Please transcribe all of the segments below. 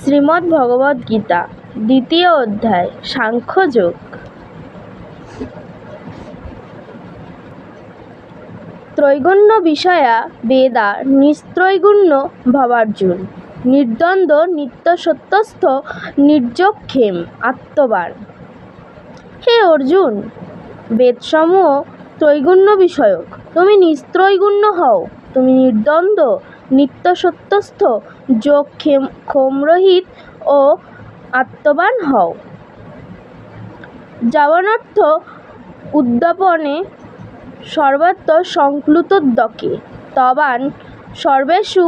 শ্রীমদ্ ভগবদ্ গীতা, দ্বিতীয় অধ্যায় সাংখ্যযোগ ত্রৈগুণ্য বিষয়া বেদা নিস্ত্রৈগুণ্য ভবার্জুন, নির্দ্বন্দ্ব নিত্যসত্যস্থ নির্যোগক্ষেম আত্মবান হে অর্জুন, বেদসমূহ ত্রৈগুণ্য বিষয়ক। তুমি নিস্ত্রৈগুণ্য হও, তুমি নির্দ্বন্দ্ব নিত্যসত্যস্থ, যোগ ক্ষেম ক্ষোমরহিত ও আত্মবান হও। যাবনর্থ উদ্যাপনে সর্বত্র সংক্লুতোদ্যকে তবান সর্বেষু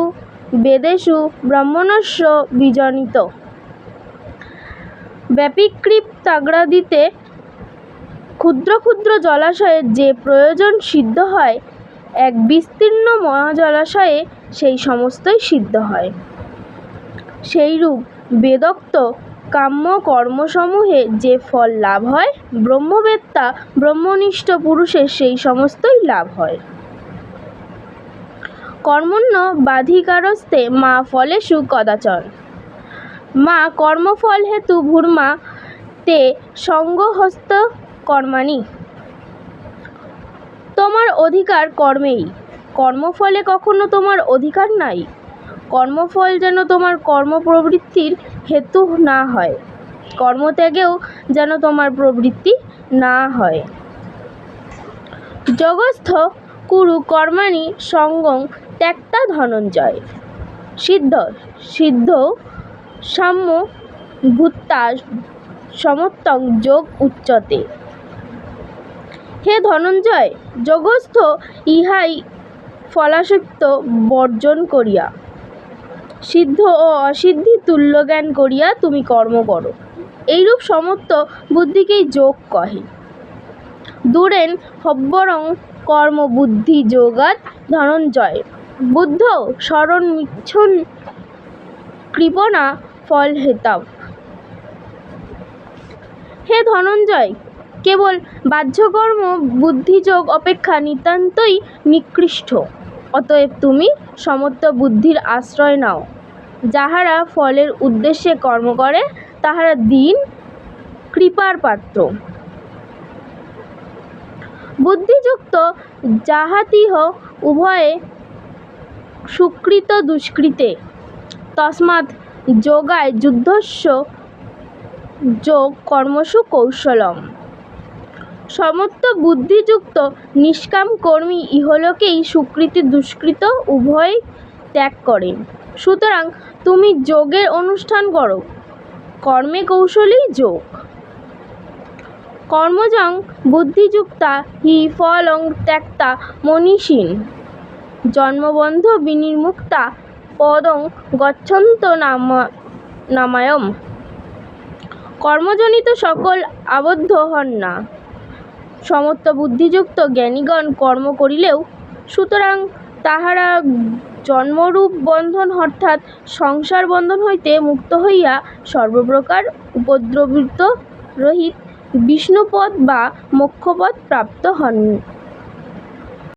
বেদেষু ব্রহ্মণস্য বিজানীত। ব্যাপিকৃপ্তাগ্রাদিতে ক্ষুদ্র ক্ষুদ্র জলাশয়ের যে প্রয়োজন সিদ্ধ হয়, এক বিস্তীর্ণ মহাজলাশয়ে সেই সমস্তই সিদ্ধ হয়। সেইরূপ বেদোক্ত কাম্য কর্মসমূহে যে ফল লাভ হয়, ব্রহ্মবেত্তা ব্রহ্মনিষ্ঠ পুরুষের সেই সমস্তই লাভ হয়। কর্মণ্য বাধিকারস্তে মা ফলেষু কদাচন। মা কর্মফল হেতু ভূর্মা তে সঙ্গহস্ত কর্মাণি। তোমার অধিকার কর্মেই। কর্মফলে কখনো তোমার অধিকার নাই? কর্মফল যেন তোমার কর্মপ্রবৃত্তির হেতু না হয়। কর্মত্যাগেও যেন তোমার প্রবৃত্তি না হয়। যোগস্থ কুরু কর্মাণি সঙ্গং ত্যক্তা ধনঞ্জয়। সিদ্ধ সিদ্ধ সাম্য ভূত্তা সমত্তং যোগ উচ্চতে। হে ধনঞ্জয় যোগস্থ ইহাই ফলাসক্ত বর্জন করিয়া, সিদ্ধ ও অসিদ্ধি তুল্য জ্ঞান করিয়া তুমি কর্ম করো। এইরূপ সমস্ত বুদ্ধিকেই যোগ কহে। দূরেন হব্বরং কর্ম বুদ্ধি যোগাৎ ধনঞ্জয়। বুদ্ধ শরণ মিচ্ছন কৃপণা ফল হেতাব হে ধনঞ্জয় বাহ্যকর্ম বুদ্ধিযোগ, অপেক্ষা নিতান্তই নিকৃষ্ট। অতএব তুমি সমত্ব বুদ্ধির আশ্রয় নাও। যাহারা ফলের উদ্দেশ্যে কর্ম করে, তাহারা দিন কৃপার পাত্র। বুদ্ধিযুক্ত যাহাতিহ উভয়ে সুকৃত দুষ্কৃতে। তস্মাৎ যোগায় যুদ্ধস্য যোগ কর্মসু কৌশলম। সমস্ত বুদ্ধিযুক্ত নিষ্কাম কর্মী ইহলোকেই সুকৃতি দুষ্কৃত উভয় ত্যাগ করেন। সুতরাং তুমি যোগের অনুষ্ঠান করো। কর্মে কৌশলেই যোগ। কর্মজং বুদ্ধিযুক্তা হি ফলং ত্যক্তা মনীষীন। জন্মবন্ধ বিনির্মুক্তা পদং গচ্ছন্ত নামা নামায়ম। কর্মজনিত সকল আবদ্ধ হন না। সমস্ত বুদ্ধিযুক্ত জ্ঞানীগণ কর্ম করিলেও সুতরাং তাহারা জন্মরূপ বন্ধন অর্থাৎ সংসার বন্ধন হইতে মুক্ত হইয়া সর্বপ্রকার উপদ্রবিত রহিত বিষ্ণুপদ বা মোক্ষপদ প্রাপ্ত হন।